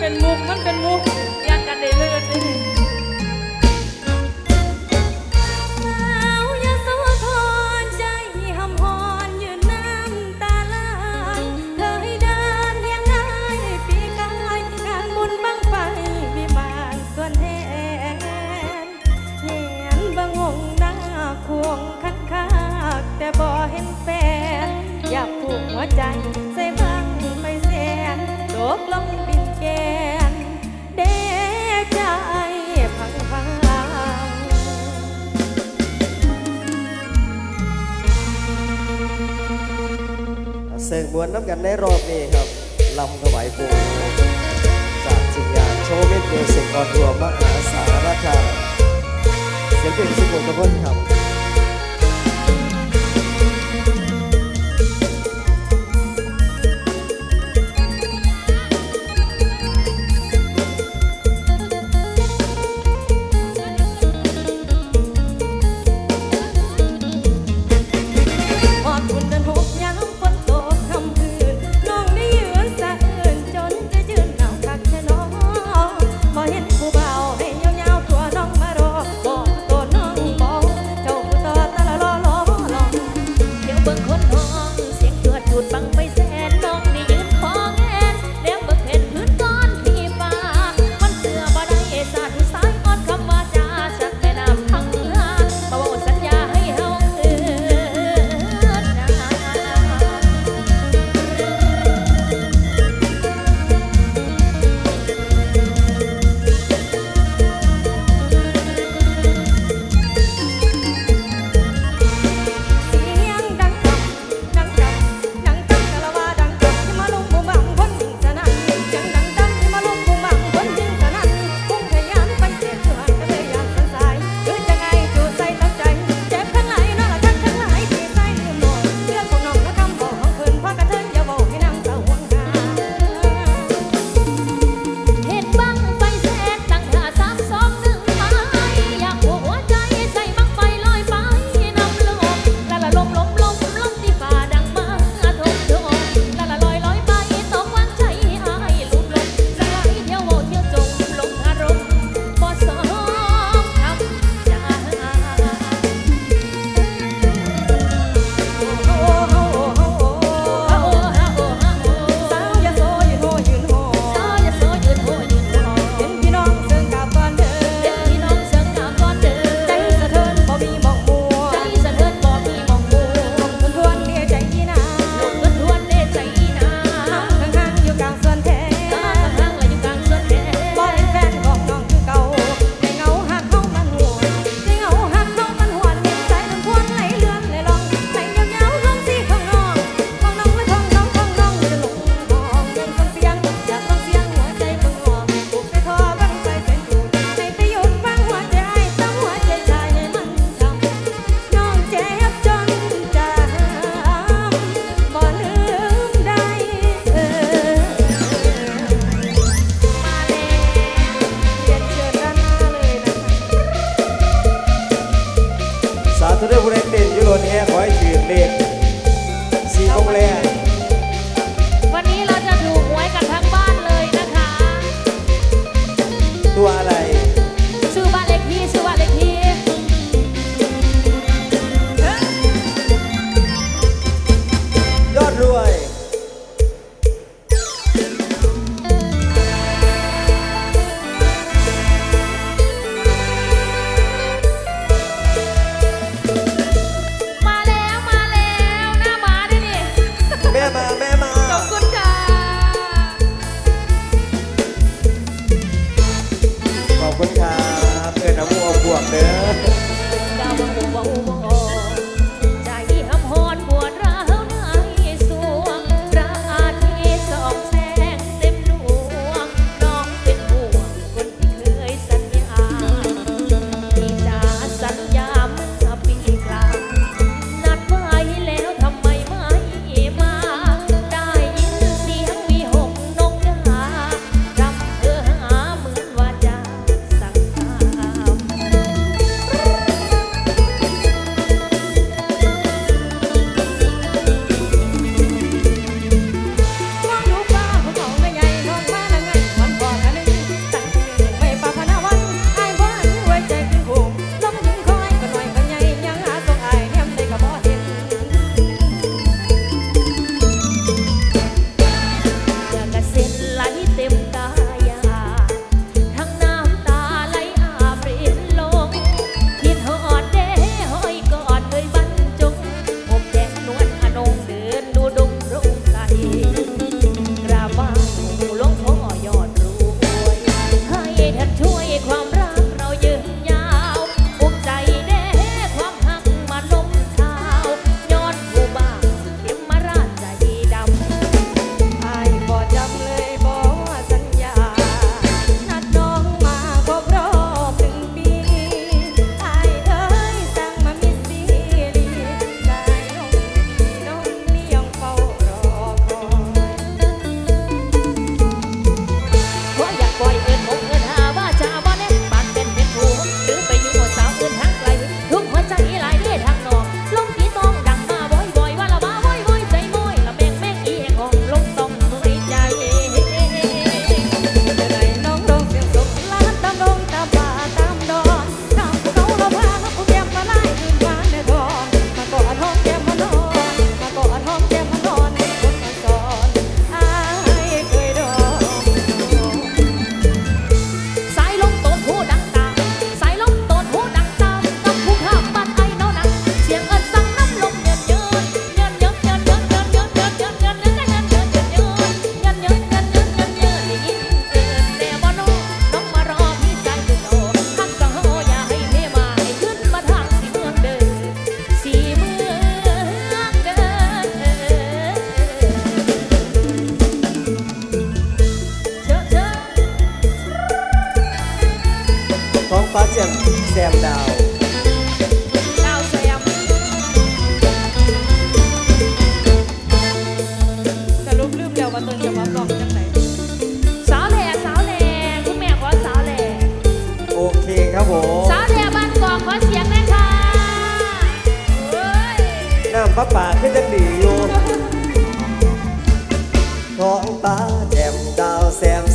เป็นมุกมันเป็นมุกอยากกันได้เลย เสิร์ฟมวนน้ำกันในรอบนี้ครับลำถวายปูจากจิงยานโชว์เม็ดมิวสิกออนทัวร์มหาสารคามเสียงเพลงสุโขทัยครับ 들어보래.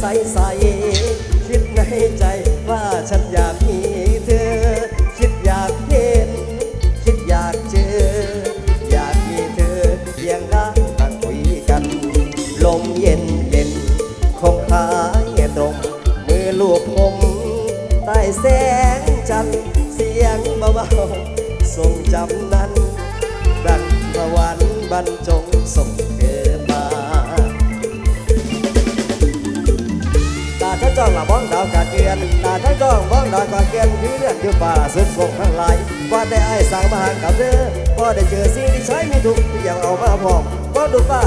ใสใสคิดในใจว่าฉันอยากมีเธอ คิดอยากเห็น คิดอยากเจอ อยากมีเธอเพียงได้นั่งคุยกัน ลมเย็นเย็นคงหายตรงมือลูกผมใต้แสงจันทร์เสียงเบาๆทรงจำนั้นดังตะวันบรรจงส่งเกิด จ้องละบ้องดาวกาเกียนตาทั้งจ้องบ้องดาวกาเกียนที่เลือดอยู่ป่าสุดส่งทั้งหลายว่าแต่ไอ้สั่งมาหากับเธอพอได้เจอสิ่งที่ใช้ไม่ถูกที่อยากเอามาพร้อมก็ดูป้า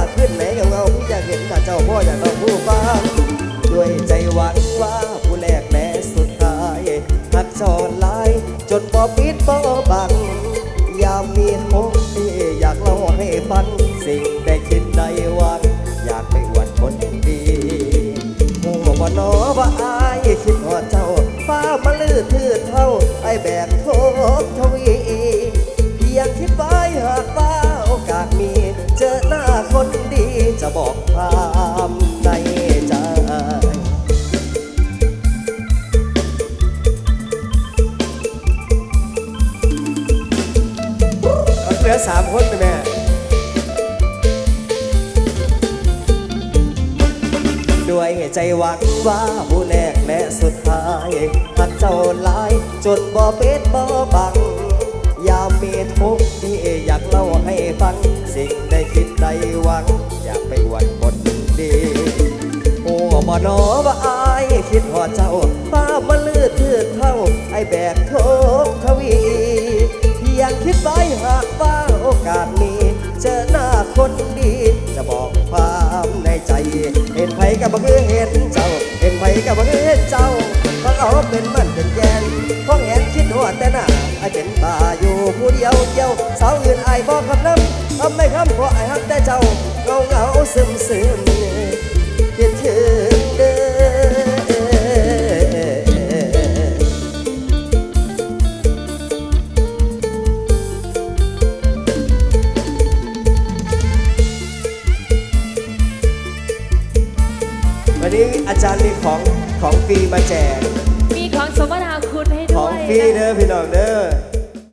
แบกโทษทวีเพียงคิดไว้หากว่าโอกาสมี เจอหน้าคนดีจะบอกความในใจเหลือสามคนไหมแม่ด้วยใจหวังว่าผู้แรกแล สุดท้ายหักเจ้าหลาย จนบ่เป็นบ่บัง ยามมีทุกข์ที่อยากเล่าให้ฟัง สิ่งได้คิดได้หวัง อยากไปอวดคนดีโอ้บ่นอว่าอายคิดหอดเจ้าฟ้ามันลืดทืดเท่า ไอแบกทุกทวีเพียงคิดไว้หากว่าโอกาสมีเจอหน้าคนดี จะบอกความในใจ เห็นไผกับบ่คือเห็นเจ้า เง